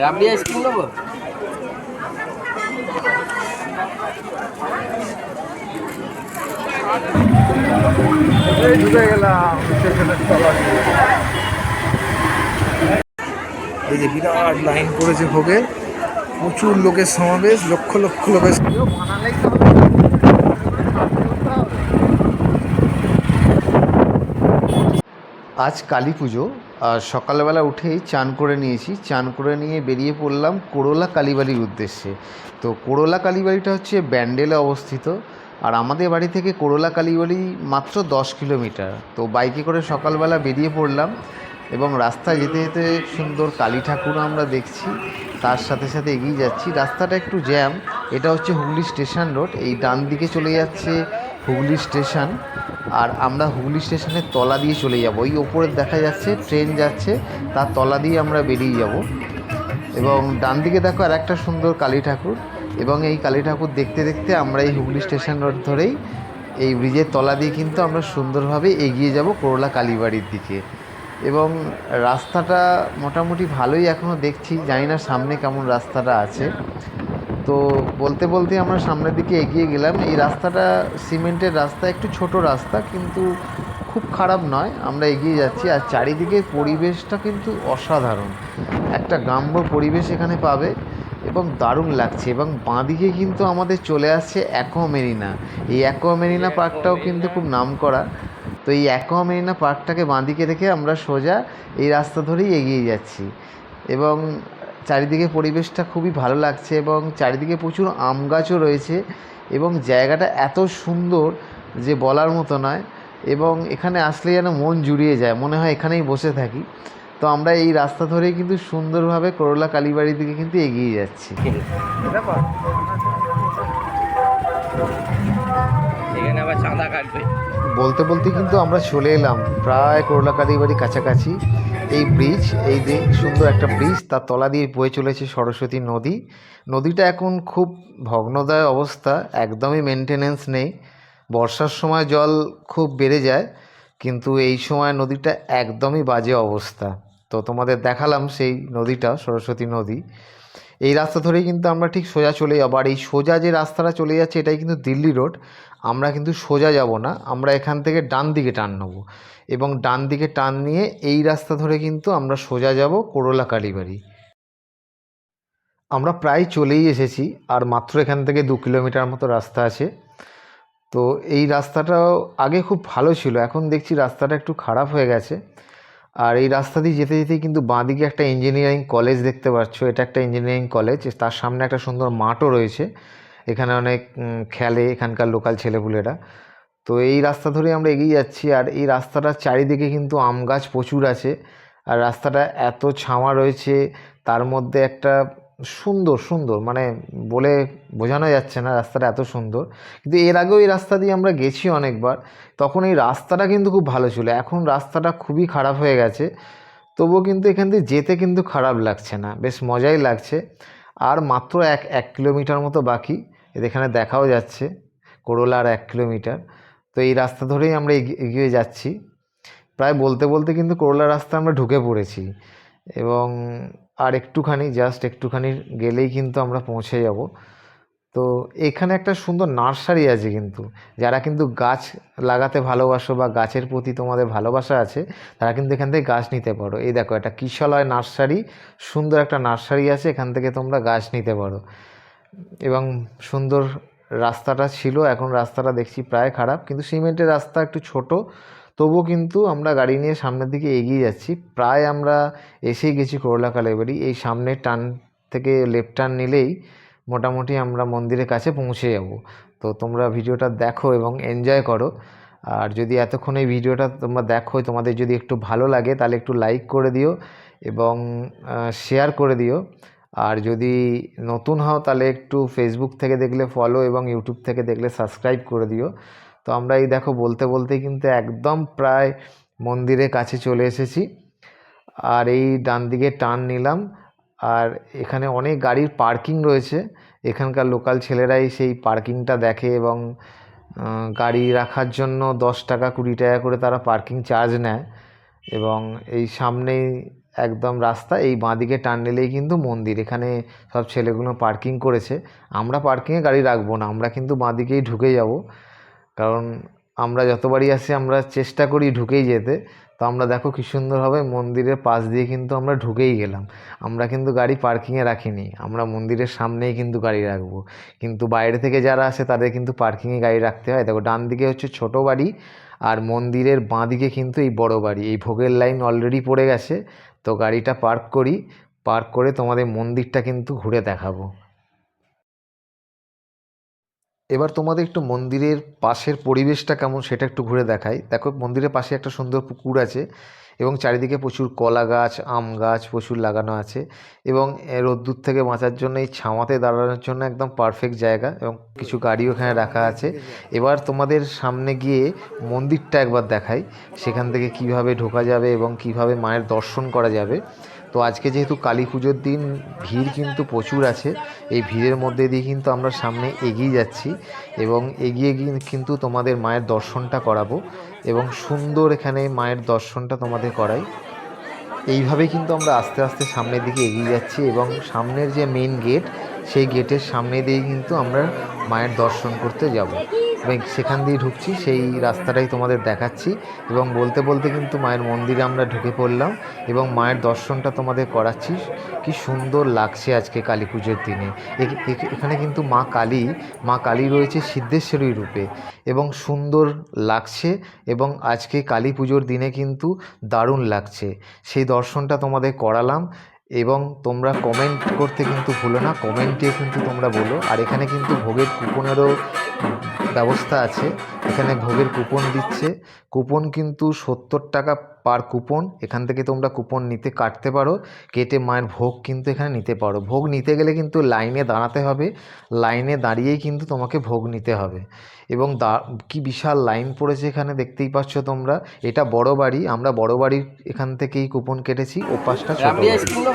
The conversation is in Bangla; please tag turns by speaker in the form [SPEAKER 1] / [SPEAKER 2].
[SPEAKER 1] রাবড়ি আইসক্রিম নেব?
[SPEAKER 2] এই যে বিরাট লাইন পড়েছে ভোগের প্রচুর লোকের সমাবেশ লক্ষ লক্ষ লোকের বানালেই তো হবে।
[SPEAKER 3] আজ কালী পুজো, আর সকালবেলা উঠেই চান করে নিয়েছি। চান করে নিয়ে বেরিয়ে পড়লাম কোরলা কালীবাড়ির উদ্দেশ্যে। তো কোরলা কালীবাড়িটা হচ্ছে ব্যান্ডেলে অবস্থিত, আর আমাদের বাড়ি থেকে কোরলা কালীবাড়ি মাত্র দশ কিলোমিটার। তো বাইকে করে সকালবেলা বেরিয়ে পড়লাম এবং রাস্তায় যেতে যেতে সুন্দর কালী ঠাকুর আমরা দেখছি। তার সাথে সাথে এগিয়ে যাচ্ছি। রাস্তাটা একটু জ্যাম, এটা হচ্ছে হুগলি স্টেশন রোড। এই ডান দিকে চলে যাচ্ছে হুগলি স্টেশন আর আমরা হুগলি স্টেশনের তলা দিয়ে চলে যাব। ওই ওপরে দেখা যাচ্ছে ট্রেন যাচ্ছে, তার তলা দিয়ে আমরা বেরিয়ে যাব। এবং ডান দিকে দেখো আর একটা সুন্দর কালী ঠাকুর এবং এই কালী ঠাকুর দেখতে দেখতে আমরা এই হুগলি স্টেশন রোড ধরেই এই ব্রিজের তলা দিয়ে কিন্তু আমরা সুন্দরভাবে এগিয়ে যাব করোলা কালীবাড়ির দিকে। এবং রাস্তাটা মোটামুটি ভালোই এখনও দেখছি, জানি না সামনে কেমন রাস্তাটা আছে। তো বলতে বলতে আমরা সামনের দিকে এগিয়ে গেলাম। এই রাস্তাটা সিমেন্টের রাস্তা, একটু ছোট রাস্তা কিন্তু খুব খারাপ নয়। আমরা এগিয়ে যাচ্ছি আর চারিদিকে পরিবেশটা কিন্তু অসাধারণ। একটা গ্রাম্য পরিবেশ এখানে পাবে এবং দারুণ লাগছে এবং বাঁদিকে কিন্তু আমাদের চলে আসছে অ্যাকোয়া মেরিনা এই অ্যাকোয়া মেরিনা পার্কটাও কিন্তু খুব নাম করা তো এই অ্যাকোয়া মেরিনা পার্কটাকে বাঁদিকে রেখে আমরা সোজা এই রাস্তা ধরেই এগিয়ে যাচ্ছি। এবং চারিদিকে পরিবেশটা খুবই ভালো লাগছে এবং চারিদিকে প্রচুর আম গাছও রয়েছে এবং জায়গাটা এত সুন্দর যে বলার মতো নয় এবং এখানে আসলে যেন মন জুড়িয়ে যায় মনে হয় এখানেই বসে থাকি। তো আমরা এই রাস্তা ধরেই কিন্তু সুন্দরভাবে করোলা কালীবাড়ির দিকে কিন্তু এগিয়ে যাচ্ছি।
[SPEAKER 1] এখানে আবার চাঁদা কাটবে।
[SPEAKER 3] বলতে বলতে কিন্তু আমরা চলে এলাম প্রায় করোলা কালীবাড়ি কাছাকাছি। এই ব্রিজ এই যে সুন্দর একটা ব্রিজ তার তলা দিয়ে বয়ে চলেছে সরস্বতী নদী। নদীটা এখন খুব ভগ্নদায় অবস্থা, একদমই মেনটেনেন্স নেই। বর্ষার সময় জল খুব বেড়ে যায়, কিন্তু এই সময় নদীটা একদমই বাজে অবস্থা। তো তোমাদের দেখালাম সেই নদীটা, সরস্বতী নদী। এই রাস্তা ধরেই কিন্তু আমরা ঠিক সোজা চলে যাব। আর এই সোজা যে রাস্তাটা চলে যাচ্ছে, এটাই কিন্তু দিল্লি রোড। আমরা কিন্তু সোজা যাব না, আমরা এখান থেকে ডান দিকে টান নেব। এবং ডান দিকে টান নিয়ে এই রাস্তা ধরে কিন্তু আমরা সোজা যাব করোলা কালীবাড়ি। আমরা প্রায় চলেই এসেছি, আর মাত্র এখান থেকে দু কিলোমিটার মতো রাস্তা আছে। তো এই রাস্তাটাও আগে খুব ভালো ছিল, এখন দেখছি রাস্তাটা একটু খারাপ হয়ে গেছে। আর এই রাস্তা দিয়ে যেতে যেতেই কিন্তু বাঁদিকে একটা ইঞ্জিনিয়ারিং কলেজ দেখতে পাচ্ছ। এটা একটা ইঞ্জিনিয়ারিং কলেজ তার সামনে একটা সুন্দর মাঠও রয়েছে। এখানে অনেক খেলে এখানকার লোকাল ছেলেপুলেরা। তো এই রাস্তা ধরে আমরা এগিয়ে যাচ্ছি আর এই রাস্তাটার চারিদিকে কিন্তু আম গাছ প্রচুর আছে। আর রাস্তাটা এত ছাওয়া রয়েছে, তার মধ্যে একটা সুন্দর সুন্দর। মানে বলে বোঝানো যাচ্ছে না রাস্তাটা এত সুন্দর। কিন্তু এর আগেও এই রাস্তা দিয়ে আমরা গেছি অনেকবার। তখন এই রাস্তাটা কিন্তু খুব ভালো ছিল। এখন রাস্তাটা খুবই খারাপ হয়ে গেছে। তবুও কিন্তু এখান দিয়ে যেতে কিন্তু খারাপ লাগছে না। বেশ মজাই লাগছে। আর মাত্র এক এক কিলোমিটার মতো বাকি। এখানে দেখাও যাচ্ছে। করোলা আর এক কিলোমিটার। তো এই রাস্তা ধরেই আমরা এগি- এগিয়ে যাচ্ছি। প্রায় বলতে বলতে কিন্তু করোলা রাস্তা আমরা ঢুকে পড়েছি। এবং আর একটুখানি জাস্ট একটুখানি গেলেই কিন্তু আমরা পৌঁছে যাব। তো এখানে একটা সুন্দর নার্সারি আছে কিন্তু। যারা কিন্তু গাছ লাগাতে ভালোবাসো বা গাছের প্রতি তোমাদের ভালোবাসা আছে, তারা কিন্তু এখান থেকে গাছ নিতে পারো। এই দেখো, একটা কিশলয় নার্সারি, সুন্দর একটা নার্সারি আছে, এখান থেকে তোমরা গাছ নিতে পারো। এবং সুন্দর রাস্তাটা ছিল, এখন রাস্তাটা দেখছি প্রায় খারাপ, কিন্তু সিমেন্টের রাস্তা একটু ছোট। তবুও কিন্তু আমরা গাড়ি নিয়ে সামনের দিকে এগিয়ে যাচ্ছি। প্রায় আমরা এসেই গেছি করোলা কালীবাড়ি। এই সামনে টান থেকে লেফট টার্ন নিলেই মোটামুটি আমরা মন্দিরের কাছে পৌঁছে যাব। তো তোমরা ভিডিওটা দেখো এবং এনজয় করো। আর যদি এতক্ষণ এই ভিডিওটা তোমরা দেখো, তোমাদের যদি একটু ভালো লাগে, তাহলে একটু লাইক করে দিও এবং শেয়ার করে দিও। আর যদি নতুন হও, তাহলে একটু ফেসবুক থেকে দেখলে ফলো এবং ইউটিউব থেকে দেখলে সাবস্ক্রাইব করে দিও। তো আমরা এই দেখো বলতে বলতে কিন্তু একদম প্রায় মন্দিরের কাছে চলে এসেছি। আর এই ডান দিকে টার্ন নিলাম। আর এখানে অনেক গাড়ির পার্কিং রয়েছে। এখানকার লোকাল ছেলেরাই সেই পার্কিংটা দেখে এবং গাড়ি রাখার জন্য দশ টাকা কুড়ি টাকা করে তারা পার্কিং চার্জ নেয়। এবং এই সামনেই একদম রাস্তা, এই বাঁদিকে টান নিলেই কিন্তু মন্দির। এখানে সব ছেলেগুলো পার্কিং করেছে। আমরা পার্কিংয়ে গাড়ি রাখব না, আমরা কিন্তু বাঁদিকেই ঢুকে যাব। কারণ আমরা যতবারই আসি, আমরা চেষ্টা করি ঢুকেই যেতে। তো আমরা দেখো কি সুন্দরভাবে মন্দিরের পাশ দিয়ে কিন্তু আমরা ঢুকেই গেলাম। আমরা কিন্তু গাড়ি পার্কিংয়ে রাখিনি। আমরা মন্দিরের সামনেই কিন্তু গাড়ি রাখব। কিন্তু বাইরে থেকে যারা আসে, তাদের কিন্তু পার্কিংয়ে গাড়ি রাখতে হয়। দেখো, ডান দিকে হচ্ছে ছোট বাড়ি আর মন্দিরের বাঁ দিকে কিন্তু এই বড় বাড়ি। এই ভোগের লাইন অলরেডি পড়ে গেছে। তো গাড়িটা পার্ক করি। পার্ক করে তোমাদের মন্দিরটা কিন্তু ঘুরে দেখাবো। এবার তোমাদের একটু মন্দিরের পাশের পরিবেশটা কেমন সেটা একটু ঘুরে দেখাই। দেখো, মন্দিরের পাশে একটা সুন্দর পুকুর আছে এবং চারিদিকে প্রচুর কলা গাছ আম গাছ প্রচুর লাগানো আছে এবং রোদ্দুর থেকে বাঁচার জন্য এই ছাওয়াতে দাঁড়ানোর জন্য একদম পারফেক্ট জায়গা এবং কিছু গাড়িও এখানে রাখা আছে। এবার তোমাদের সামনে গিয়ে মন্দিরটা একবার দেখাই, সেখান থেকে কীভাবে ঢোকা যাবে এবং কীভাবে মায়ের দর্শন করা যাবে। তো আজকে যেহেতু কালী পুজোর দিন, ভিড় কিন্তু প্রচুর আছে। এই ভিড়ের মধ্যে দিয়ে কিন্তু আমরা সামনে এগিয়ে যাচ্ছি এবং এগিয়ে গিয়ে কিন্তু তোমাদের মায়ের দর্শনটা করাবো এবং সুন্দর এখানে মায়ের দর্শনটা তোমাদের করাই। এইভাবে কিন্তু আমরা আস্তে আস্তে সামনের দিকে এগিয়ে যাচ্ছি এবং সামনের যে মেন গেট সেই গেটের সামনে দিয়ে কিন্তু আমরা মায়ের দর্শন করতে যাব। এবং সেখান দিয়ে ঢুকছি, সেই রাস্তাটাই তোমাদের দেখাচ্ছি। এবং বলতে বলতে কিন্তু মায়ের মন্দিরে আমরা ঢুকে পড়লাম এবং মায়ের দর্শনটা তোমাদের করাচ্ছি। কি সুন্দর লাগছে আজকে কালী পুজোর দিনে। এখানে কিন্তু মা কালী মা কালী রয়েছে সিদ্ধেশ্বরী রূপে এবং সুন্দর লাগছে এবং আজকে কালী পুজোর দিনে কিন্তু দারুণ লাগছে। সেই দর্শনটা তোমাদের করালাম এবং তোমরা কমেন্ট করতে কিন্তু ভুলো না কমেন্টে কিন্তু তোমরা বলো। আর এখানে কিন্তু ভোগের কুপনেরও ব্যবস্থা আছে। এখানে ভোগের কুপন দিচ্ছে। কুপন কিন্তু সত্তর টাকা পার কুপন এখান থেকে তোমরা কুপন নিতে কাটতে পারো। কেটে মায়ের ভোগ কিন্তু এখানে নিতে পারো। ভোগ নিতে গেলে কিন্তু লাইনে দাঁড়াতে হবে। লাইনে দাঁড়িয়েই কিন্তু তোমাকে ভোগ নিতে হবে। এবং দা কি বিশাল লাইন পড়েছে এখানে দেখতেই পাচ্ছ তোমরা। এটা বড় বাড়ি। আমরা বড় বাড়ির এখান থেকেই কুপন কেটেছি। ও ছোট